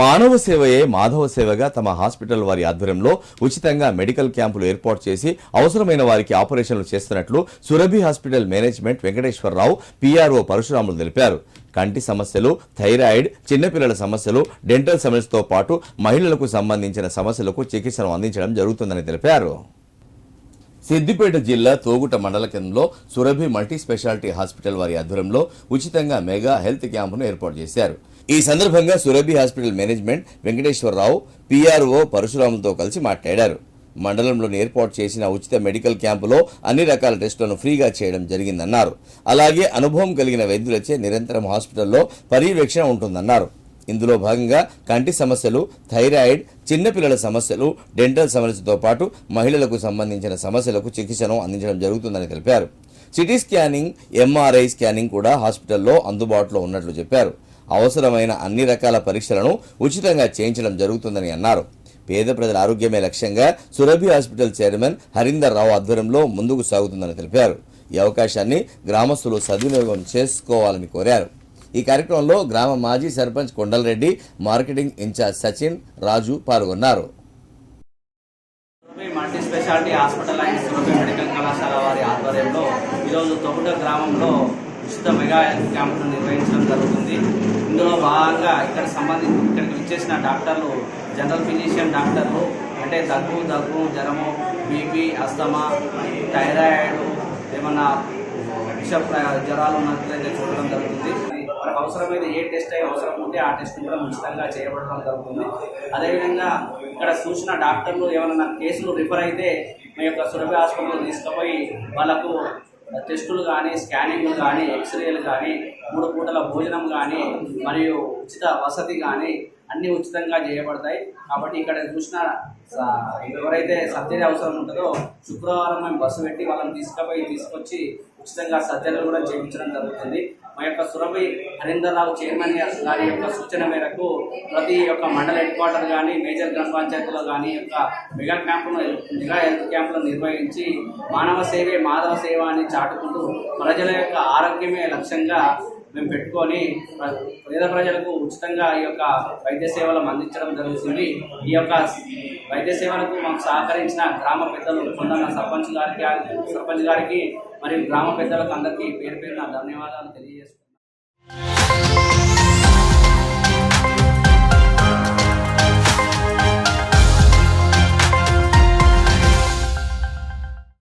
మానవ సేవయే మాధవ సేవగా తమ హాస్పిటల్ వారి ఆధ్వర్యంలో ఉచితంగా మెడికల్ క్యాంపులు ఏర్పాటు చేసి అవసరమైన వారికి ఆపరేషన్లు చేస్తున్నట్లు Surabhi hospital management Venkateswara Rao P R O Parasuramulu తెలిపారు. కంటి సమస్యలు థైరాయిడ్ చిన్నపిల్లల సమస్యలు డెంటల్ సమస్యలతో పాటు మహిళలకు సంబంధించిన సమస్యలకు చికిత్సను అందించడం జరుగుతుందని తెలిపారు. సిద్దిపేట జిల్లా తోగుట మండల కేంద్రంలో సురభి మల్టీ స్పెషాలిటీ హాస్పిటల్ వారి ఆధ్వర్యంలో ఉచితంగా మెగా హెల్త్ క్యాంపును ఏర్పాటు చేశారు. ఈ సందర్భంగా Surabhi hospital management Venkateswara Rao P R O పరశురాములతో కలిసి మాట్లాడారు. మండలంలోని ఏర్పాటు చేసిన ఉచిత మెడికల్ క్యాంపులో అన్ని రకాల టెస్టులను ఫ్రీగా చేయడం జరిగిందన్నారు. అలాగే అనుభవం కలిగిన వైద్యులచే నిరంతరం హాస్పిటల్లో పర్యవేక్షణ ఉంటుందన్నారు. ఇందులో భాగంగా కంటి సమస్యలు థైరాయిడ్ చిన్నపిల్లల సమస్యలు డెంటల్ సమస్యతో పాటు మహిళలకు సంబంధించిన సమస్యలకు చికిత్సను అందించడం జరుగుతుందని తెలిపారు. సిటీ స్కానింగ్ ఎంఆర్ఐ స్కానింగ్ కూడా హాస్పిటల్లో అందుబాటులో ఉన్నట్లు చెప్పారు. అవసరమైన అన్ని రకాల పరీక్షలను ఉచితంగా చేయించడం జరుగుతుందని అన్నారు. పేద ప్రజల ఆరోగ్యమే లక్ష్యంగా సురభి హాస్పిటల్ చైర్మన్ హరీందర్ రావు ఆధ్వర్యంలో ముందుకు సాగుతుందని తెలిపారు. ఈ అవకాశాన్ని గ్రామస్తులు సద్వినియోగం చేసుకోవాలని కోరారు. ఈ కార్యక్రమంలో గ్రామ మాజీ సర్పంచ్ కొండలరెడ్డి మార్కెటింగ్ ఇన్ఛార్జ్ సచిన్ రాజు పాల్గొన్నారు. Multi speciality hospital and medical కళాశాల వారి ఆధ్వర్యంలో ఈరోజు తొగుట గ్రామంలో ఉచిత మెగా హెల్త్ క్యాంపును నిర్వహించడం జరుగుతుంది. ఇందులో భాగంగా ఇక్కడ సంబంధించి ఇక్కడికి వచ్చేసిన డాక్టర్లు జనరల్ ఫిజిషియన్ డాక్టర్లు అంటే దగ్గు దగ్గు జ్వరము బీపీ అస్తమా థైరాయిడ్ ఏమన్నా విష జ్వరాలు ఉన్నట్లయితే చూడడం జరుగుతుంది. మనకు అవసరమైన ఏ టెస్ట్ అయి అవసరం ఉంటే ఆ టెస్ట్ కూడా ఉచితంగా చేయబడడం జరుగుతుంది. అదేవిధంగా ఇక్కడ చూసిన డాక్టర్లు ఏమైనా కేసులు రిఫర్ అయితే మీ యొక్క సురభి హాస్పిటల్లో తీసుకుపోయి వాళ్ళకు టెస్టులు కానీ స్కానింగ్లు కానీ ఎక్స్రేలు కానీ మూడు పూటల భోజనం కానీ మరియు ఉచిత వసతి కానీ అన్నీ ఉచితంగా చేయబడతాయి. కాబట్టి ఇక్కడ చూసిన ఎవరైతే సర్జరీ అవసరం ఉంటుందో శుక్రవారం మేము బస్సు పెట్టి వాళ్ళని తీసుకుపోయి తీసుకొచ్చి ఉచితంగా సర్జరీలు కూడా చేయించడం జరుగుతుంది. మా యొక్క సురభి హరీందర్రావు చైర్మన్ గారి యొక్క సూచన మేరకు ప్రతి యొక్క మండల హెడ్ క్వార్టర్ కానీ మేజర్ గ్రామ పంచాయతీలో కానీ యొక్క మెగా క్యాంపును మెగా హెల్త్ క్యాంపులను నిర్వహించి మానవ సేవే మాధవ సేవ అని చాటుకుంటూ ప్రజల యొక్క ఆరోగ్యమే లక్ష్యంగా మేము పెట్టుకొని ప్ర- పేద ప్రజలకు ఉచితంగా ఈ యొక్క వైద్య సేవలను అందించడం జరుగుతుంది. ఈ యొక్క వైద్య సేవలకు మాకు సహకరించిన గ్రామ పెద్దలు కొందన్న సర్పంచ్ గారికి సర్పంచ్ గారికి మరియు గ్రామ పెద్దలకు అందరికీ పేరు పేరున ధన్యవాదాలు తెలియజేస్తున్నాను